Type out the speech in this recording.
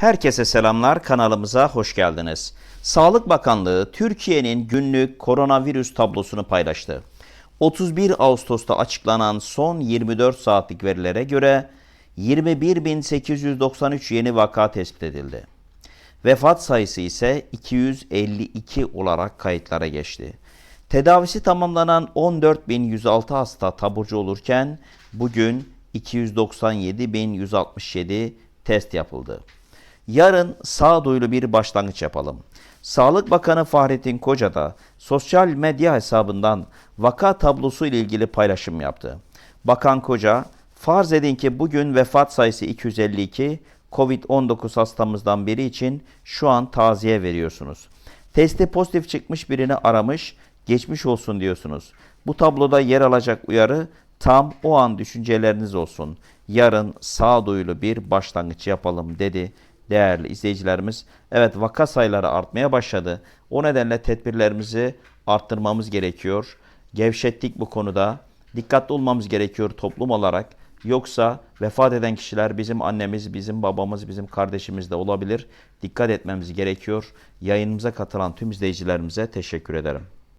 Herkese selamlar, kanalımıza hoş geldiniz. Sağlık Bakanlığı Türkiye'nin günlük koronavirüs tablosunu paylaştı. 31 Ağustos'ta açıklanan son 24 saatlik verilere göre 21.893 yeni vaka tespit edildi. Vefat sayısı ise 252 olarak kayıtlara geçti. Tedavisi tamamlanan 14.106 hasta taburcu olurken bugün 297.167 test yapıldı. Yarın sağduyulu bir başlangıç yapalım. Sağlık Bakanı Fahrettin Koca da sosyal medya hesabından vaka tablosu ile ilgili paylaşım yaptı. Bakan Koca, farz edin ki bugün vefat sayısı 252, Covid-19 hastamızdan biri için şu an taziye veriyorsunuz. Testi pozitif çıkmış birini aramış, geçmiş olsun diyorsunuz. Bu tabloda yer alacak uyarı tam o an düşünceleriniz olsun. Yarın sağduyulu bir başlangıç yapalım dedi değerli izleyicilerimiz. Evet vaka sayıları artmaya başladı. O nedenle tedbirlerimizi arttırmamız gerekiyor. Gevşettik bu konuda. Dikkatli olmamız gerekiyor toplum olarak. Yoksa vefat eden kişiler bizim annemiz, bizim babamız, bizim kardeşimiz de olabilir. Dikkat etmemiz gerekiyor. Yayınımıza katılan tüm izleyicilerimize teşekkür ederim.